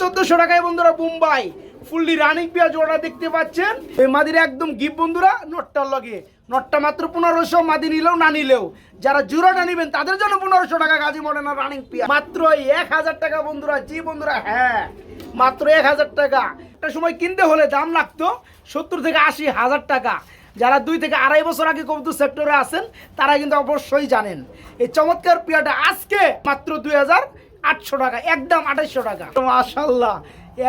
চোদ্দশো টাকায় বন্ধুরা মুম্বাই। ফুললি রানিং পেঁয়াজ ওরা দেখতে পাচ্ছেন। এই মাদির একদম গিফট বন্ধুরা নটটার লগে। নটটা মাত্র পনেরোশো, মাদি নিলেও, না নিলেও। যারা জুরাটা নিবেন, তাদের জন্য পনেরোশো টাকা গাজী মডেনা রানিং পেঁয়াজ। মাত্র এক হাজার টাকা বন্ধুরা, জি বন্ধুরা হ্যাঁ। মাত্র এক হাজার টাকা। একটা সময় কিনতে হলে দাম লাগতো, সত্তর থেকে আশি হাজার টাকা। যারা দুই থেকে আড়াই বছর আগে কবুতর সেক্টরে আছেন, তারা কিন্তু অবশ্যই জানেন। এই চমৎকার পেয়াটা আজকে মাত্র দুই হাজার আটশো টাকা একদম আঠাইশশো টাকা। মাশাল্লাহ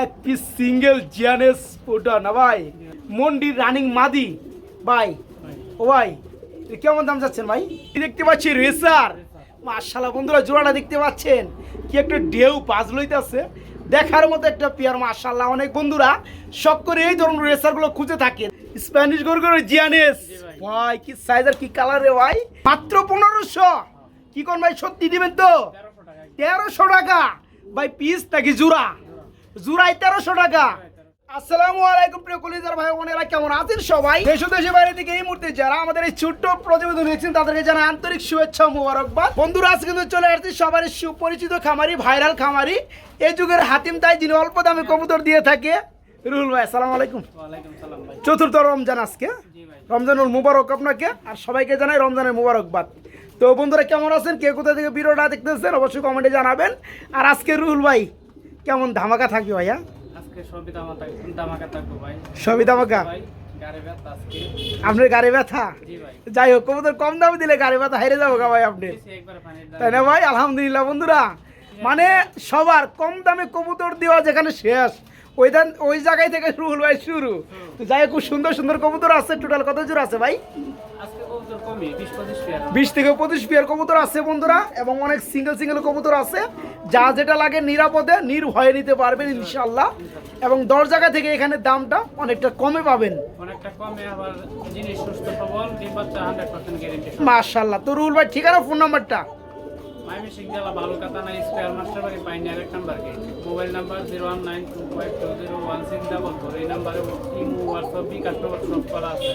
এক পিস সিঙ্গেল জিয়ানেস ওটা না ভাই? মন্ডি রানিং মাদি ভাই। ও ভাই কেমন দাম যাচ্ছেন ভাই? দেখতে পাচ্ছি? রেসার। মাশাল্লাহ বন্ধুরা জোড়াটা দেখতে পাচ্ছেন? কি একটা ঢেউ বাজ লইতেছে দেখার মতো একটা পেয়ার মাশাল্লাহ অনেক বন্ধুরা শখ করে এই ধরনের রেসারগুলো খুঁজে থাকেন। স্প্যানিশ গরগর জিয়ানেস ভাই। কি সাইজ আর কি কালার রে ভাই? মাত্র পনেরোশো। কি কোন ভাই সত্যি দিবেন তো? তেরোশো টাকা। ভাই পিস নাকি জুরা? জুরাই তেরোশো টাকা। আসসালামু আলাইকুম প্রিয় কলিজার ভাই বোনেরা কেমন আছেন সবাই? দেশ ও দেশের বাইরে থেকে এই মুহূর্তে যারা আমাদের এই ছোট্ট প্রতিবেদন দেখছেন তাদেরকে জানাই আন্তরিক শুভেচ্ছা মুবারকবাদ। বন্ধুরা আজকে কিন্তু চলে আসছে সবার সুপরিচিত খামারি ভাইরাল খামারি। এই যুগের হাতিম তাই যিনি অল্প দামে কবুতর দিয়ে থাকে। রুহুল ভাই আসসালামু আলাইকুম। চতুর্থ রমজান আজকে। রমজানুল মুবারক আপনাকে আর সবাইকে জানাই রমজানের মুবারকবাদ। তো বন্ধুরা কেমন আছেন? কে কোথা থেকে ভিডিওটা দেখতেছেন অবশ্যই কমেন্টে জানাবেন। আর আজকে রুহুল ভাই কেমন ধামাকা থাকবে ভাইয়া? সবই ধামাকা আপনার গাড়ি ব্যথা? যাই হোক কবুতর কম দামে দিলে গাড়ি ব্যথা হেরে যাব ভাই আপনি। তাই না ভাই? আলহামদুলিল্লাহ বন্ধুরা। মানে সবার কম দামে কবুতর দেওয়া যেখানে শেষ। ওই দান ওই জায়গায় থেকে রুহুল ভাই শুরু। তো যাই খুব সুন্দর সুন্দর কবুতর আছে। টোটাল কত জোর আছে ভাই? বিশ থেকে পঁচিশ পেয়ার কবুতর আছে বন্ধুরা এবং অনেক সিঙ্গেল সিঙ্গেল কবুতর আছে। যা যেটা লাগে নিরাপদে নির্ভয়ে নিতে পারবেন ইনশাল্লাহ এবং দশ জায়গা থেকে এখানে দামটা অনেকটা কমে পাবেন। মাশাল্লাহ তো রুল ভাই ঠিকানা ফোন নাম্বারটা মাইমি সিং জেলা বালুকাতা স্কোয়ার মাস্টার বাড়ি পাইনি আরেক নাম্বার কে? Mobile number zero one nine two five two zero one six double four এই নাম্বারে ইমো হোয়াটসঅ্যাপ বিকাশ সব করা আছে।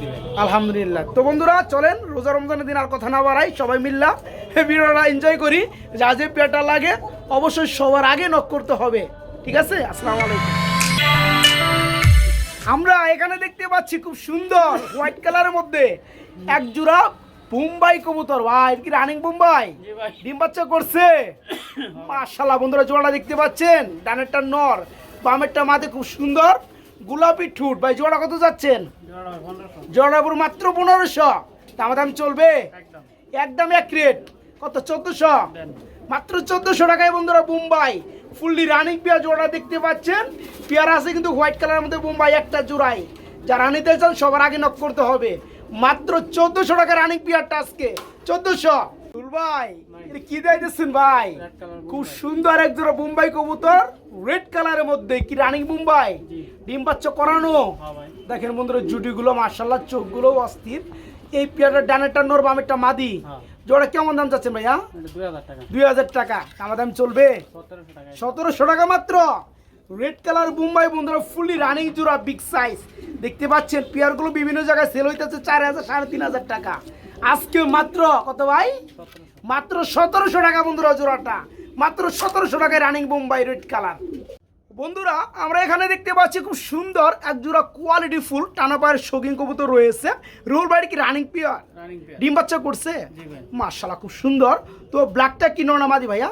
দিবেন। আলহামদুলিল্লাহ। তো বন্ধুরা চলেন রোজা রমজানের দিন আর কথা না বাড়াই সবাই মিল্লা ভিডিওটা এনজয় করি যা যে পেয়ারটা লাগে অবশ্যই সবার আগে নক করতে হবে। ঠিক আছে? আসসালামু আলাইকুম। আমরা এখানে দেখতে পাচ্ছি খুব সুন্দর হোয়াইট কালারের মধ্যে এক জোড়া মুম্বাই কবুতর ভাই এটা কি রানিং ভাই। ডিম বাচ্চা করছে। মাশাল্লাহ বন্ধুরা জোড়াটা দেখতে পাচ্ছেন? ডানেরটা নর বামেরটা মাঝে খুব সুন্দর। গোলাপি ঠুট ভাই জোড়া কত যাচ্ছেন? জোড়াপুর মাত্র পনেরোশো। দাম দাম চলবে? একদম। এক রেট। কত চোদ্দশো? মাত্র চোদ্দশো টাকায় বন্ধুরা মুম্বাই ফুললি রানিং পেয়ার জোড়া দেখতে পাচ্ছেন। পেয়ারা আছে কিন্তু হোয়াইট কালারের মধ্যে মুম্বাই একটা জোড়াই যারা নিতে চান সবার আগে নক করতে হবে। মাত্র চোদ্দশো টাকা রানিং পেয়ারটা আজকে। চোদ্দশো। ভাই কি ভাই? খুব সুন্দর এক জোড়া মুম্বাই কবুতর রেড কালারের মধ্যে। কি রানিং মুম্বাই ডিম বাচ্চা করানো। হ্যাঁ দেখেন বন্ধুরা জুটিগুলো মার্শাল্লাহ চোখগুলো অস্থির। এই পেয়ারটা ডানেরটা নর বামেরটা মাদি। হ্যাঁ। জোড়া কেমন দাম যাচ্ছেন ভাইয়া? দুই হাজার টাকা। দুই হাজার টাকা। আমার দাম চলবে? সতেরোশো টাকা মাত্র? রেড কালার মুম্বাই বন্ধুরা ফুলি রানিং জোড়া বিগ সাইজ দেখতে পাচ্ছেন পেয়ারগুলো বিভিন্ন জায়গায় সেল হইতেছে চার হাজার, সাড়ে তিন হাজার টাকা। আজকে মাত্র কত ভাই? মাত্র সতেরোশো টাকা বন্ধুরা জোড়াটা। মাত্র সতেরোশো টাকায় রানিং বোম্বাই রেড কালার বন্ধুরা আমরা এখানে দেখতে পাচ্ছি খুব সুন্দর এক জোড়া কোয়ালিটি ফুল টানা পায়ের শৌখিন কবুতর রয়েছে। রোল বাড়ি কি রানিং পিয়ার ডিম বাচ্চা করছে? মার্শাল্লাহ খুব সুন্দর। তো ব্ল্যাকটা কি নর না মাদি ভাইয়া?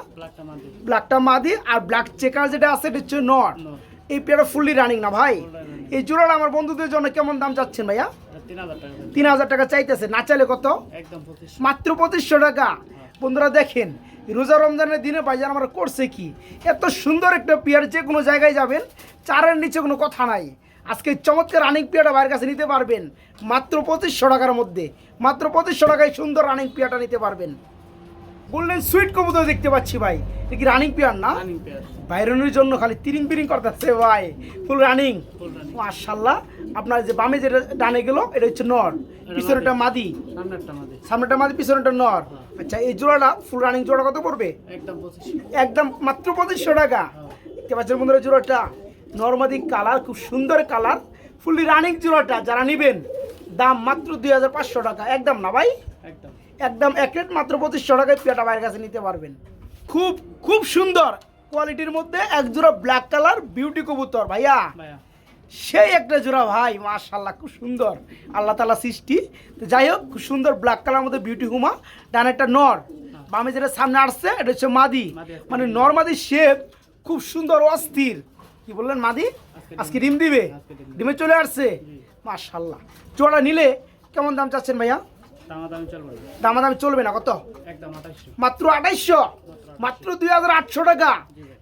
ব্ল্যাকটা মাদি। আর ব্ল্যাক চেকার যেটা আছে এটা হচ্ছে নর। এই পেয়ারটা ফুললি রানিং না ভাই। এই জোড়াটা আমার বন্ধুদের জন্য কেমন দাম চাচ্ছেন ভাইয়া? তিন হাজার টাকা। তিন হাজার টাকা চাইতেছে না চাইলে কত? মাত্র পঁচিশশো টাকা। বন্ধুরা দেখেন রোজা রমজানের দিনে ভাইজান আমরা করছে কি? এত সুন্দর একটা পেয়ার যে কোনো জায়গায় যাবেন, চারের নিচে কোনো কথা নাই। আজকে চমৎকার রানিং পিয়াটা বাইরের কাছে নিতে পারবেন। মাত্র পঁচিশশো টাকার মধ্যে, মাত্র পঁচিশশো টাকায় সুন্দর রানিং পিয়াটা নিতে পারবেন। বললেন সুইট কবুতর দেখতে পাচ্ছি ভাই। এটা কি রানিং পেয়ার না? রানিং পেয়ার বাইরনের জন্য খালি তিরিং বিরিং করতেছে ভাই। ফুল রানিং মাশাল্লাহ আপনার যে বামে যেটা ডানে গেল এটা হচ্ছে নর। পিছনেটা মাদি। সামনেরটা মাদি। সামনেটা মাদি পিছনেটা নর। আচ্ছা এই জোড়াটা ফুল রানিং জোড়া কত পড়বে? একদম মাত্র পঁচিশশো টাকা। দেখতে পাচ্ছেন বন্ধুরা জোড়াটা? নর্মাদি কালার খুব সুন্দর কালার ফুললি রানিং জোড়াটা যারা নেবেন দাম মাত্র দুই হাজার পাঁচশো টাকা। একদম না ভাই? একদম। একদম এক রেট মাত্র পঁচিশশো টাকায় পেয়াটা বাইরের কাছে নিতে পারবেন। খুব খুব সুন্দর। কোয়ালিটির মধ্যে এক জোড়া ব্ল্যাক কালার বিউটি কবুতর ভাইয়া। সেই একটা জোড়া ভাই মাশাল্লাহ খুব সুন্দর। আল্লাহ তালা সৃষ্টি। তো যাই হোক খুব সুন্দর ব্ল্যাক কালার মধ্যে বিউটি হুমা। ডান একটা নর। বামে যেটা সামনে আসছে এটা হচ্ছে মাদি। মানে নর মাদি শেপ খুব সুন্দর অস্থির। কি বললেন মাদি? আজকে আজকে ডিম দিবে? আজকে ডিম। দিবে। ডিমে চলে আসছে? মাশাল্লাহ জোড়া নিলে কেমন দাম চাচ্ছেন ভাইয়া? দামাদামি চলবে। না। চলবে না কত? মাত্র আঠাইশশো? মাত্র দুই হাজার আটশো টাকা।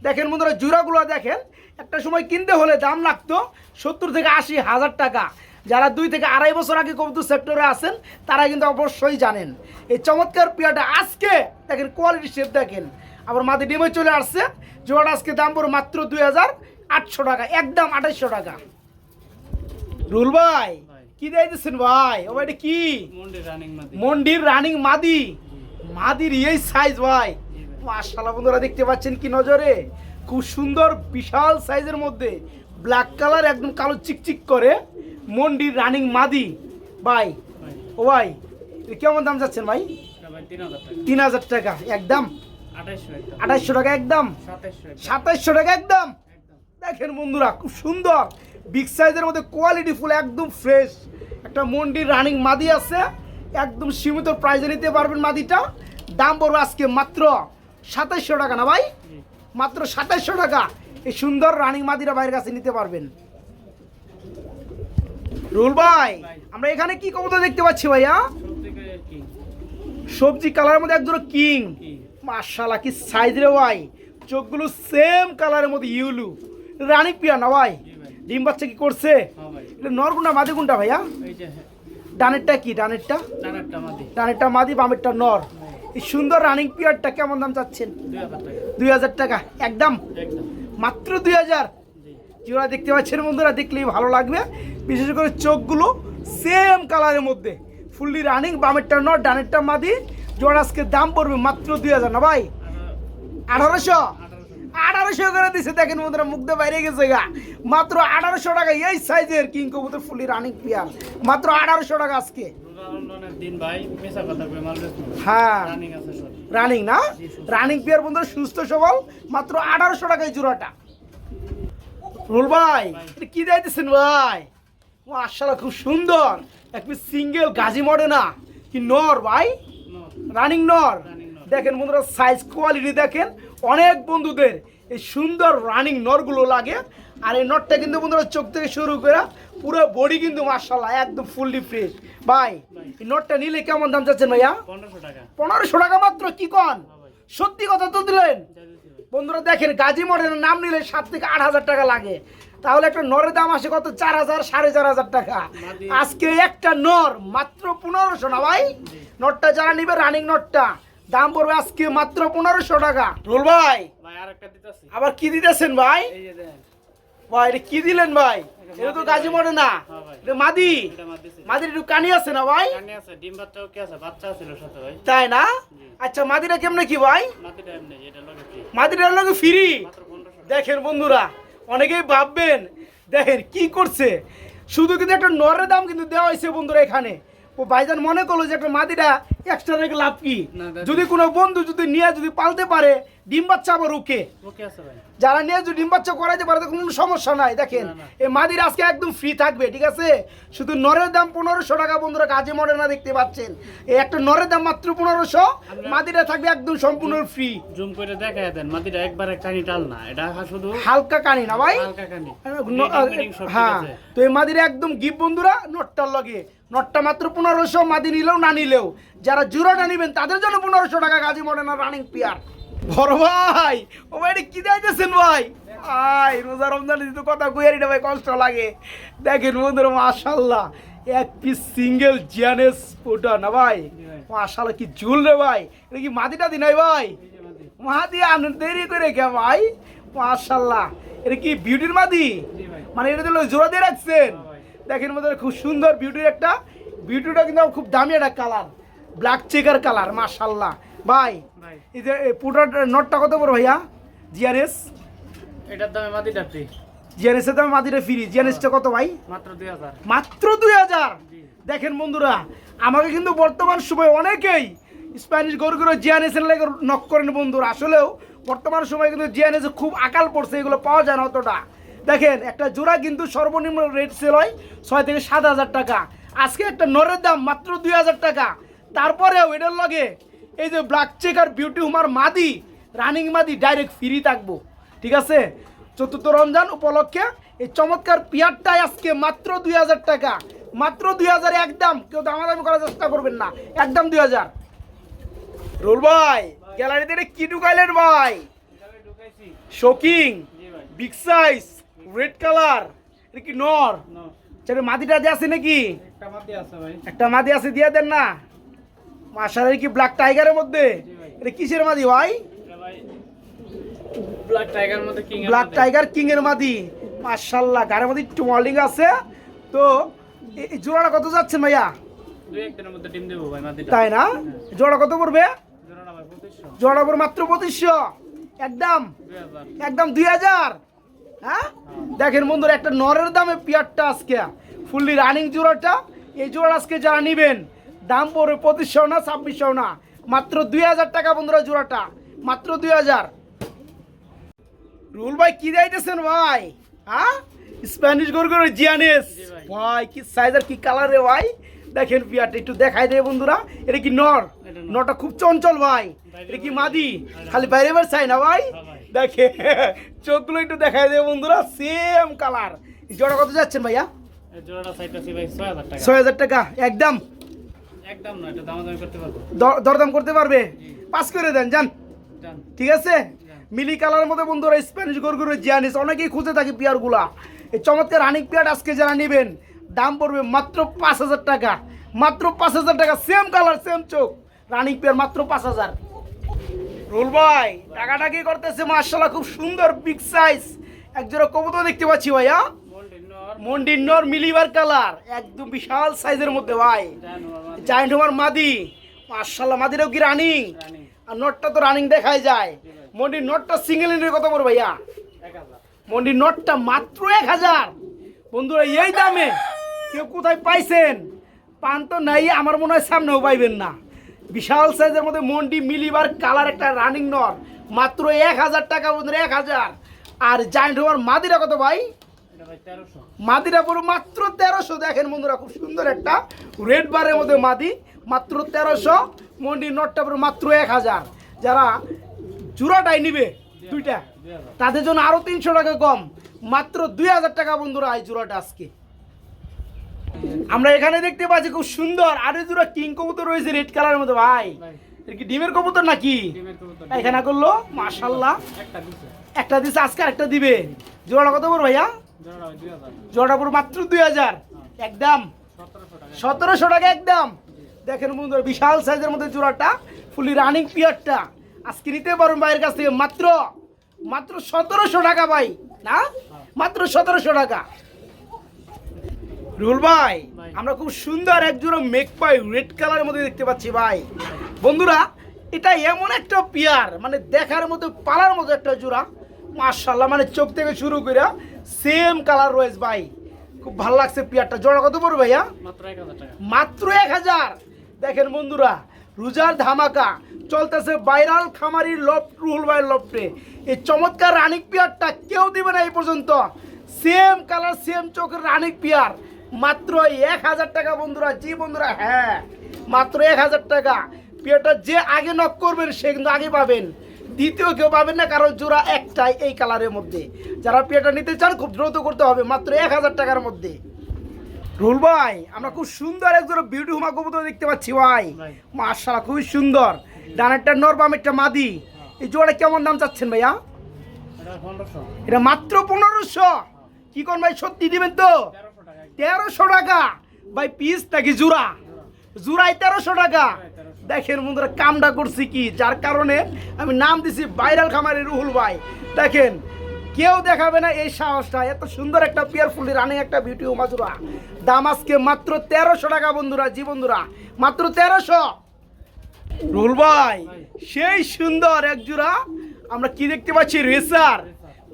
দেখেন বন্ধুরা জোড়াগুলো দেখেন। একটা সময় কিনতে হলে দাম লাগতো সত্তর থেকে আশি হাজার টাকা। যারা দুই থেকে আড়াই বছর আগে কবুতর সেক্টরে আছেন তারা কিন্তু অবশ্যই জানেন। এই চমৎকার পেয়ারটা আজকে দেখেন কোয়ালিটি শেপ দেখেন। আবার মাদি ডিমে চলে আসছে। জোড়াটা আজকে দাম পড়ে মাত্র দুই হাজার আটশো টাকা একদম আঠাইশশো টাকা। রুল ভাই। কি দিয়েছেন ভাই? ও এটা কি? মন্ডির রানিং মাদি। মাদির এই সাইজ ভাই। জি বন্ধুরা দেখতে পাচ্ছেন কি নজরে? খুব সুন্দর বিশাল সাইজের মধ্যে। ব্ল্যাক কালার একদম কালো চিকচিক করে মন্ডির রানিং মাদি। ভাই ও ভাই কেমন দাম যাচ্ছেন ভাই? তিন হাজার টাকা। একদম। আঠাইশশো টাকা একদম? সাতাইশশো টাকা একদম। দেখেন বন্ধুরা খুব সুন্দর। বিগ সাইজের মধ্যে কোয়ালিটি ফুল একদম ফ্রেশ একটা মন্ডির রানিং মাদি আছে, একদম সীমিত প্রাইজে নিতে পারবেন মাদিটা। দাম পড়বে আজকে মাত্র সাতাইশশো টাকা না ভাই? মাত্র সাতাইশশো টাকা। এই সুন্দর রানিং মাদিরা ভাইয়ের কাছে নিতে পারবেন। রুল ভাই। আমরা এখানে কি কবুতর দেখতে পাচ্ছি ভাইয়া? সবজি কালারের মধ্যে কিং কি মার্শাল্লাহ কি সাইজ রে ভাই। চোখগুলো সেম কালারের মধ্যে ইউলু রানী পিয়া না ভাই? ডিম বাচ্চা কি করছে? হ্যাঁ এটা নরগুন্ডা মাদি কোনটা ভাইয়া? হ্যাঁ, ডানেরটা কি? ডানেরটা? ডানেরটা মাদি। বামেরটা নর। এই সুন্দর রানিং পিয়ারটা কেমন দাম চাচ্ছেন? দুই হাজার টাকা। একদম? মাত্র দুই হাজার? যেগুলো দেখতে পাচ্ছেন বন্ধুরা দেখলেই ভালো লাগবে। বিশেষ করে চোখগুলো সেম কালারের মধ্যে। ফুললি রানিং বামেরটা নর ডানেরটা মাদি। জোড়া আজকে দাম পড়বে মাত্র দুই হাজার না ভাই? আঠারোশো? আঠারোশো করে দিছে দেখেন বন্ধুরা মুগ্ধ বাইরে গেছে গা। মাত্র আঠারোশো টাকা এই সাইজের কিং কবুতর ফুলি রানিং পিয়ার মাত্র আঠারোশো টাকা আজকে। হ্যাঁ। রানিং না? রানিং পিয়ার বন্ধুরা সুস্থ সবল। মাত্র আঠারোশো টাকায় জোড়াটা। রুল ভাই। কি দিতেছেন ভাই? মাশাআল্লাহ খুব সুন্দর। এক পিস সিঙ্গেল গাজী মডে না? কি নর ভাই? রানিং নর। দেখেন বন্ধুরা সাইজ কোয়ালিটি দেখেন। অনেক বন্ধুদের এই সুন্দর রানিং নরগুলো লাগে। আর এই নটটা কিন্তু বন্ধুরা চোখ থেকে শুরু করে পুরো বডি কিন্তু মার্শাল্লাহ একদম ফুললি ফ্রেশ ভাই। এই নটটা নিলে কেমন দাম চাচ্ছেন ভাইয়া? পনেরোশো টাকা। মাত্র কি কন? হ্যাঁ সত্যি কথা তো দিলেন? বন্ধুরা দেখেন গাজী মডেলের নাম নিলে সাত থেকে আট হাজার টাকা লাগে। তাহলে একটা নরের দাম আসে কত? চার হাজার সাড়ে চার হাজার টাকা। আজকে একটা নর মাত্র পনেরোশো না ভাই। নটটা যারা নিবে রানিং নটটা দাম পড়বে আজকে মাত্র পনেরোশো টাকা। রোল ভাই আবার কি দিতেছেন ভাই? ভাই এটা কি দিলেন ভাই? এটা তো গাজী মডে না। হ্যাঁ এটা মাদি। মার মাদির একটু কানি আছে না ভাই? ডিম বাচ্চাও কি আছে? বাচ্চা ছিল সাথে ভাই। তাই না? আচ্ছা মাদিরা কেমনে কি ভাই? এটা লগে ফ্রি দেখেন বন্ধুরা অনেকেই ভাববেন দেখেন কি করছে? শুধু কিন্তু একটা নরের দাম কিন্তু দেওয়া হয়েছে বন্ধুরা এখানে। ও ভাইজান মনে করল যে একটা মাদিটা এক্সট্রা রেখে লাভ কি? যদি কোনো বন্ধু যদি নিয়ে যদি পালতে পারে ডিম বাচ্চা আবার ওকে? যারা নিয়ে যদি ডিম বাচ্চা করাইতে পারে তো কোনো সমস্যা নাই দেখেন। এই মাদির আজকে একদম ফ্রি থাকবে ঠিক আছে? শুধু নরের দাম পনেরোশো টাকা বন্ধুরা কাজে মডে না দেখতে পাচ্ছেন। এই একটা নরের দাম মাত্র পনেরোশো মাদিরা থাকবে একদম সম্পূর্ণ ফ্রি জুম করে দেখায় দেন মাটিটা একবারে কানি টাল না এটা শুধু হালকা কানি না ভাই? হ্যাঁ। তো এই মাদিরে একদম গিফট বন্ধুরা নটটার লগে। নটটা মাত্র পনেরোশো মাদি নিলেও না নিলেও। যারা জুড়োটা নিবেন, তাদের জন্য পনেরোশো টাকা গাজী মডেনা রানিং পিয়ার বড় ভাই, ও ভাই কি দিতেছেন ভাই? আই রোজা রমজান তো কথা কুয়ারিটা ভাই, কষ্ট লাগে। দেখেন বন্ধুরা মাশাল্লাহ এক পিস সিঙ্গেল জিয়ানেস ওটা না ভাই? মাশাল্লাহ কি ঝুল রে ভাই। এটা কি মাদিটা দিনাই ভাই? এই যে মাটি। মাদি আনন্দ দেরি করে কে ভাই? মাশাল্লাহ এটা কি বিউটির মাদি মানে এটা দিল জোড়া দিয়ে রাখছেন। দেখেন মধ্যে খুব সুন্দর বিউটির একটা বিউটিটা কিন্তু খুব দামি একটা কালার ব্ল্যাক চেকার কালার মাশাল্লাহ ভাই এই যে পুটার নটটা কত বড় ভাইয়া? জিআরএস এটার দামে মাটিটা ফ্রি জিআরএস এর দামে মাদিরে ফ্রি জিআরএসটা কত ভাই? মাত্র দুই হাজার। মাত্র দুই হাজার। দেখেন বন্ধুরা আমাকে কিন্তু বর্তমান সময়ে অনেকেই স্প্যানিশ গরুগুলো জিয়ানেসের লেগে নক করেন বন্ধুরা। আসলেও বর্তমান সময়ে কিন্তু জিয়ানেসে খুব আকাল পড়ছে এগুলো পাওয়া যায় না অতটা। দেখেন একটা জোড়া কিন্তু সর্বনিম্ন রেট সেল হয় ছয় থেকে সাত হাজার টাকা। আজকে একটা নরের দাম মাত্র দুই হাজার টাকা। তারপরেও এটার লগে এই যে ব্ল্যাক চেকার বিউটি হুমার মাদি রানিং মাদি ডাইরেক্ট ফ্রি থাকব। ঠিক আছে? চতুর্থ রমজান উপলক্ষে এই চমৎকার পিয়ারটাই আজকে মাত্র দুই হাজার টাকা। মাত্র দুই হাজার একদম। কেউ দামাদামি করার চেষ্টা করবেন না। একদম দুই হাজার। রোল ভাই গ্যালারিতে এটা কি ঢুকাইলেন ভাই? Shocking big size red colour এটা কি নর? সেটা মাদিটা দিয়ে আছে নাকি? একটা মাটি একটা মাদি আছে দিয়ে দেন না। মাসালের কি ব্ল্যাক টাইগারের মধ্যে? এটা কিসের মাদি ভাই? ব্ল্যাক টাইগার মধ্যে কিং ব্ল্যাক টাইগার কিং এর মাদি। মাশাল্লাহ গাড়ির মধ্যে একটু মল্ডিং আছে। তো এই জোড়াটা কত যাচ্ছে ভাইয়া? তাই না? জোড়া কত পড়বে? জোড়া পড়বে মাত্র পঁচিশশো। একদম? একদম দুই হাজার? হ্যাঁ? দেখেন বন্ধুরা একটা নরের দামে পিয়ারটা আজকে। ফুললি রানিং জোড়াটা। এই জোড়া আজকে যারা নিবেন দাম পড়বে পঁচিশশো না ছাব্বিশশো না। মাত্র দুই হাজার টাকা বন্ধুরা জোড়াটা। মাত্র দুই হাজার। রুল ভাই কি যাইতেছেন ভাই? হ্যাঁ স্প্যানিশ গরু গরু জিয়ানেস ভাই। কি সাইজ আর কি কালার রে ভাই? দেখেন পিয়ারটা একটু দেখাই দেবে বন্ধুরা। এটা কি নর? নটা খুব চঞ্চল ভাই। এটা কি মাদি? খালি বাইরে বাইরে চাই না ভাই। হ্যাঁ দেখে চোখগুলো একটু দেখাই দেবে বন্ধুরা। সেম কালার জোড়া কত যাচ্ছেন ভাইয়া? ছয় হাজার টাকা একদম। দরদাম করতে পারবে? পাস করে দেন যান। জান ঠিক আছে? মিলি কালারের মধ্যে বন্ধুরা স্প্যানিশ গরগুলো জিয়ানিস অনেকেই খুঁজে থাকি পিয়ারগুলা। এই চমৎকার রানিক পিয়ার আজকে যারা নেবেন দাম পড়বে মাত্র পাঁচ হাজার টাকা। মাত্র পাঁচ হাজার টাকা সেম কালার সেম চোখ। রানিক পিয়ার মাত্র পাঁচ হাজার। রুল ভাই টাকাটা কি করতেছে? মার্শাল্লাহ খুব সুন্দর বিগ সাইজ একজোড়া কবুতর দেখতে পাচ্ছি ভাইয়া। মোল্ডিন নর মিলিবার কালার একদম বিশাল সাইজের মধ্যে ভাই। জায়েন্ট হওয়ার মাদি মার্শাল্লাহ মাদিরাও কি রানিং আর নটটা তো রানিং দেখাই যায়। মন্ডির নটটা সিঙ্গেল ইনের কত পড়বে ভাইয়া? মন্ডির নটটা মাত্র এক হাজার। বন্ধুরা এই দামে কেউ কোথায় পাইছেন? পান তো নাই আমার মনে হয় সামনেও পাইবেন না। বিশাল সাইজের মধ্যে মন্ডি মিলিবার কালার একটা রানিং নর মাত্র এক হাজার টাকা বন্ধুরা এক হাজার। আর জায়েন্ট হওয়ার মাদিরা কত ভাই? মাদিরা পুরো মাত্র তেরোশো। দেখেন বন্ধুরা খুব সুন্দর একটা রেড বারের মধ্যে মাদি মাত্র তেরোশো। মন্ডির নটটা পুরো মাত্র এক হাজার। যারা জোড়াটাই নিবে দুইটা তাদের জন্য আরও তিনশো টাকা কম। মাত্র দুই হাজার টাকা বন্ধুরা এই জোড়াটা আজকে। আমরা এখানে দেখতে পাচ্ছি খুব সুন্দর। আরও জোড়া কিং কবুতর রয়েছে রেড কালারের মধ্যে ভাই। কি ডিমের কবুতর নাকি? এখানে করল? মাশাল্লাহ একটা দিছে। আজকে একটা দিবে। জোড়াটা কত বড় ভাইয়া? জোড়াটা পুরো মাত্র দুই হাজার। একদম। সতেরোশো টাকা একদম। দেখেন বন্ধুরা বিশাল সাইজের মধ্যে জোড়াটা ফুলি রানিং পিয়ারটা আজকে নিতে পারুন ভাইয়ের কাছ থেকে মাত্র মাত্র সতেরোশো টাকা ভাই না? মাত্র সতেরোশো টাকা। রুল ভাই ভাই। আমরা খুব সুন্দর এক জোড়া মেক পাই রেড কালারের মধ্যে দেখতে পাচ্ছি ভাই। বন্ধুরা এটা এমন একটা পিয়ার মানে দেখার মতো পালার মতো একটা জোড়া। মার্শাল্লাহ মানে চোখ থেকে শুরু করে সেম কালার রয়েছে ভাই। খুব ভালো লাগছে পিয়ারটা। জোড়া কত পড়বে ভাইয়া? মাত্র এক হাজার দেখেন বন্ধুরা রোজার ধামাকা চলতেছে বাইরাল খামারির লফট রুহুল ভাইয়ের লফটে এই চমৎকার রানিক পিয়ারটা কেউ দিবে না এই পর্যন্ত। সেম কালার সেম চোখের রানিক পিয়ার। মাত্র এক হাজার টাকা বন্ধুরা জি বন্ধুরা হ্যাঁ। মাত্র এক হাজার টাকা। পিয়ারটা যে আগে নক করবেন সে কিন্তু আগে পাবেন। দ্বিতীয় কেউ পাবেন না কারণ জোড়া একটাই এই কালারের মধ্যে। যারা পিয়ারটা নিতে চান খুব দ্রুত করতে হবে মাত্র এক হাজার টাকার মধ্যে। রুল ভাই আমরা খুব সুন্দর একজন বিউটি হুমা কবুতর দেখতে পাচ্ছি ভাই। মার্শাল্লাহ খুবই সুন্দর। ডানেরটা নর বামেরটা মাদি। এই জোড়া কেমন দাম চাচ্ছেন ভাইয়া? এটা মাত্র পনেরোশো। কি কোন ভাই সত্যি দিবেন তো? তেরোশো টাকা। ভাই পিস নাকি জোড়া? জোড়াই তেরোশো টাকা। দেখেন বন্ধুরা, কামটা করছি কি? যার কারণে আমি নাম দিছি ভাইরাল খামারি রুহুল ভাই। দেখেন, কেউ দেখাবে না এই সাহসটা। এত সুন্দর একটা পিয়ারফুলি রানিং একটা বিউটি মাজুরা। দাম আজকে মাত্র তেরোশো টাকা বন্ধুরা, জি বন্ধুরা। মাত্র তেরোশো। রুহুল ভাই, সেই সুন্দর এক জোড়া। আমরা কি দেখতে পাচ্ছি? রেসার।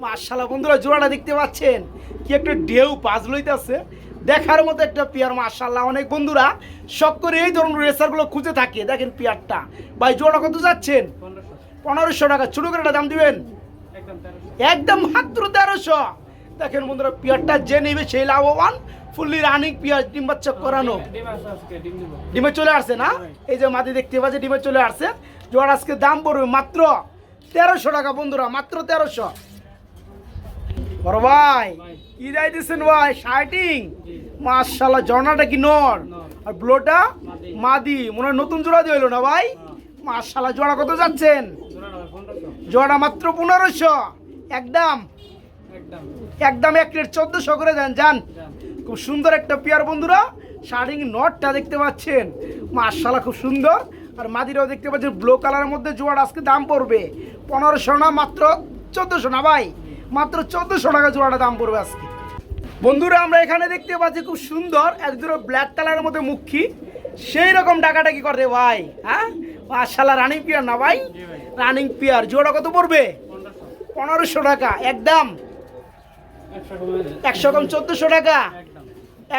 মার্শাল্লাহ বন্ধুরা, জোড়াটা দেখতে পাচ্ছেন? কি একটা ঢেউ, পাঁচ লইতেছে দেখার মতো একটা পেয়ার মাশাল্লাহ অনেক বন্ধুরা শখ করে এই ধরনের রেসারগুলো খুঁজে থাকে। দেখেন পেয়ারটা। ভাই জোড়া কত যাচ্ছেন? পনেরোশো টাকা। ছোটো করে দাম দিবেন? একদম মাত্র তেরোশো। দেখেন বন্ধুরা, পেয়ারটা যে নেবে সেই লাভবান। ফুললি রানিং পেঁয়াজ ডিম বাচ্চা করানো। ডিম চলে আসছে না? এই যে মাটি দেখতে পাচ্ছি ডিমে চলে আসছে। জোয়ার আজকে দাম পড়বে মাত্র তেরোশো টাকা বন্ধুরা, মাত্র তেরোশো। বড় ভাই। কি দেয় দিচ্ছেন ভাই শার্টিং জি। মার্শাল্লাহ ঝর্ণাটা কি নর। আর ব্লোটা মাদি। মনে হয় নতুন জোড়া দিয়ে না ভাই? হ্যাঁ। মার্শাল্লাহ জোড়া কত যাচ্ছেন? জোড়া মাত্র পনেরোশো। একদম। একদম। এক প্লেট চোদ্দশো করে দেন যান। যান। খুব সুন্দর একটা পেয়ার বন্ধুরা। শাড়িং নটটা দেখতে পাচ্ছেন। মার্শাল্লাহ খুব সুন্দর। আর মাদিরাও দেখতে পাচ্ছেন ব্লু কালারের মধ্যে জোয়ার আজকে দাম পড়বে। পনেরোশো না মাত্র চোদ্দোশো না ভাই? মাত্র চোদ্দোশো টাকা জোড়াটা দাম পড়বে আজকে। বন্ধুরা আমরা এখানে দেখতে পাচ্ছি খুব সুন্দর এক দুটো ব্ল্যাক কালারের মধ্যে মুখী। সেই রকম টাকাটা কি করে ভাই হ্যাঁ? মার্শাল্লাহ রানিং পিয়ার না ভাই? রানিং পিয়ার জোড়া কত পড়বে? পনেরোশো। টাকা একদম। একশো কমে চোদ্দোশো টাকা।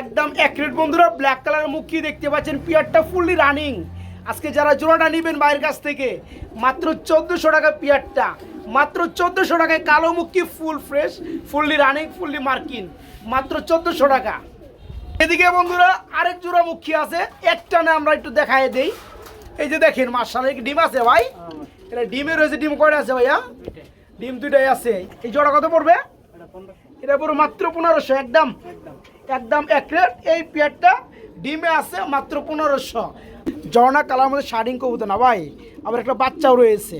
একদম। অ্যাকুরেট বন্ধুরা ব্ল্যাক কালারের মুখ দেখতে পাচ্ছেন পিয়ারটা ফুললি রানিং আজকে যারা জোড়াটা নেবেন বাইরের কাছ থেকে মাত্র চোদ্দোশো টাকা পিয়ারটা মাত্র চোদ্দোশো টাকায় কালো মুখি full fresh, fully running, fully মার্কিন। মাত্র চোদ্দোশো টাকা। এদিকে বন্ধুরা, আরেক জোড়া মুখী আছে। একটা না আমরা একটু দেখায় দেই। এই যে দেখেন মার্শাল ডিম আছে ভাই? এটা ডিমের রয়েছে ডিম কয়টা আছে ভাইয়া? ডিম দুইটাই আছে। এই জোড়া কত পড়বে? এটা পুরো মাত্র পনেরোশো, একদম। একদম এক অ্যাকুরেট এই পেয়ারটা ডিমে আছে মাত্র পনেরোশো। জর্না কালার মধ্যে শার্টিং কবুতর না ভাই? আবার একটা বাচ্চাও রয়েছে।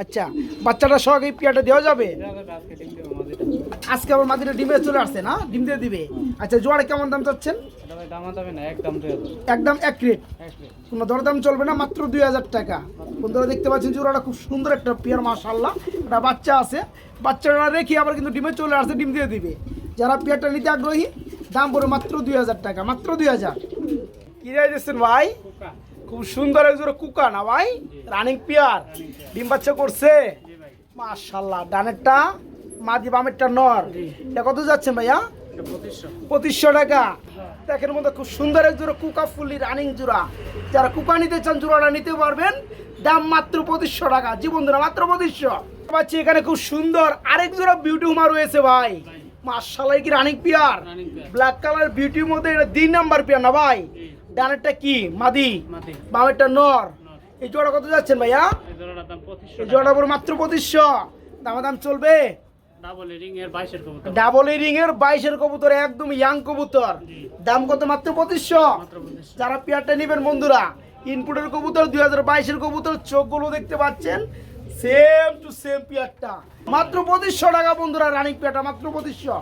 আচ্ছা বাচ্চাটা সহ এই পেয়ারটা দেওয়া যাবে? আজকে আবার মাদিটা ডিমে চলে আসছে না? ডিম দিয়ে দিবে? আচ্ছা জোয়ারে কেমন দাম চাচ্ছেন? একদম এক প্লেট কোনো দরদাম চলবে না, মাত্র দুই হাজার টাকা। বন্ধুরা, দেখতে পাচ্ছেন জোড়াটা খুব সুন্দর একটা পেয়ার মাশাল্লাহ একটা বাচ্চা আছে। বাচ্চাটা রেখে আবার কিন্তু ডিমে চলে আসছে, ডিম দিয়ে দিবে। যারা পেয়ারটা নিতে আগ্রহী, দাম পড়ে মাত্র দুই হাজার টাকা, মাত্র দুই হাজার। কি ভাই? খুব সুন্দর এক জোড়া কুকা না ভাই? রানিং পেয়ার ডিম বাচ্চা করছে। মাশাল্লাহ ডানেরটা মাদি বামেরটা নর। এটা কত যাচ্ছেন ভাইয়া? পঁচিশশো টাকা। দেখেন মধ্যে খুব সুন্দর এক জোড়া কুকা ফুলি রানিং জোড়া। যারা কুকা নিতে চান জোড়াটা নিতে পারবেন। দাম মাত্র পঁচিশশো টাকা। জি বন্ধুরা মাত্র পঁচিশশো। পাচ্ছি এখানে খুব সুন্দর আরেক জোড়া বিউটি হুমা রয়েছে ভাই। মার্শালাই কি রানিং পিয়ার ব্ল্যাক কালার বিউটির মধ্যে এটা তিন নাম্বার পিয়ার না ভাই? ডানেরটা কি? মাদি। বামেরটা নর। এই জোড়া কত যাচ্ছেন ভাইয়া? এই জোড়া পুরো মাত্র পঁচিশশো। দাম চলবে? ডাবল রিং এর বাইশের কবুতর। একদম ইয়াং কবুতর। দাম কত? মাত্র পঁচিশশো। মাত্র পঁচিশশো। যারা পেয়ারটা নেবেন বন্ধুরা ইনপুটের কবুতর দুই হাজার বাইশের কবুতর চোখগুলো দেখতে পাচ্ছেন? সেম টু সেম পেয়ারটা। মাত্র পঁচিশশো টাকা বন্ধুরা রানিং পেয়ারটা মাত্র পঁচিশশো।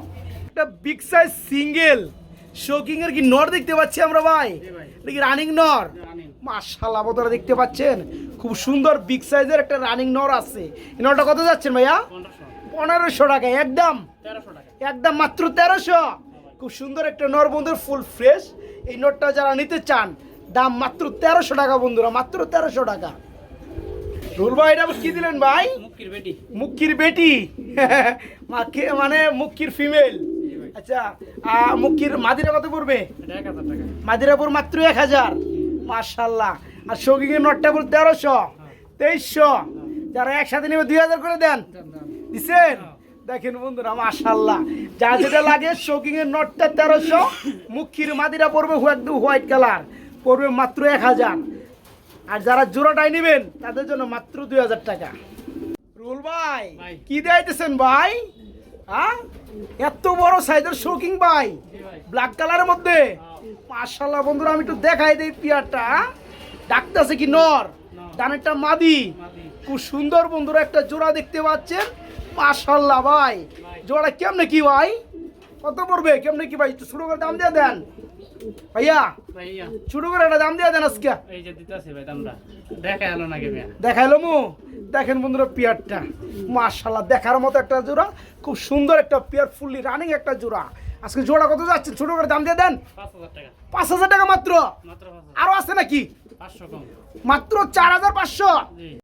একটা বিগ সাইজ সিঙ্গেল শোকিং এর কি নর দেখতে পাচ্ছি আমরা ভাই? এটা কি রানিং নর? মাশাল্লাহ বন্ধুরা দেখতে পাচ্ছেন। খুব সুন্দর বিগ সাইজের একটা রানিং নর আছে। এই নরটা কত যাচ্ছেন ভাইয়া? পনেরোশো। টাকা একদম? একদম মাত্র তেরোশো? খুব সুন্দর একটা নর বন্ধুর ফুল ফ্রেশ এই নোটটা যারা নিতে চান দাম মাত্র তেরোশো টাকা বন্ধুরা মাত্র তেরোশো টাকা। রুল ভাই এটা কি দিলেন ভাই? মুক্তির বেটি। মুক্কির বেটি। মানে মুক্কির ফিমেল আচ্ছা আহ, মুক্কির মাদিরা কত পড়বে? মাদিরাপুর মাত্র এক হাজার। মার্শাল্লাহ আর শৌকিংয়ের নটটা পুরো তেরোশো তেইশশো। যারা একসাথে নেবে দুই হাজার করে দেন। দিছেন? দেখেন বন্ধুরা মাশাল্লাহ। যা যেটা লাগে শোকিং এর নটটা তেরোশো মুখির মাদিরা পড়বে একদম হোয়াইট কালার। পড়বে মাত্র এক হাজার। আর যারা জোড়াটাই নেবেন তাদের জন্য মাত্র দুই হাজার টাকা। রুল ভাই ভাই। কি দিতেছেন ভাই? হ্যাঁ? এত বড় সাইজের শোকিং ভাই। ব্ল্যাক কালারের মধ্যে। মাশাল্লাহ বন্ধুরা, আমি একটু দেখাই দিই পিয়ারটা ডাকতেছে কি নর? নর। ডানেরটা মাদি। খুব সুন্দর বন্ধুরা, একটা জোড়া দেখতে পাচ্ছেন। মাশাল্লাহ ভাই। জোড়া কেমনে কি ভাই? কত পড়বে? কেমনে কি ভাই? একটু শুরু করে দাম দিয়ে দেন। ভাইয়া ভাইয়া। ছোট করে একটা দাম দিয়ে দেন আজকে। এই যে দিতেছি ভাই দামটা। দেখা এলো নাকি মিয়া দেখাইলো মু? দেখেন বন্ধুরা পিয়ারটা। মাশাল্লাহ দেখার মতো একটা জোড়া খুব সুন্দর একটা পিয়ার ফুললি রানিং একটা জোড়া। আজকে জোড়া কত যাচ্ছে? ছোট করে দাম দিয়ে দেন। পাঁচ হাজার টাকা। মাত্র? আরও আছে নাকি? মাত্র চার হাজার পাঁচশো?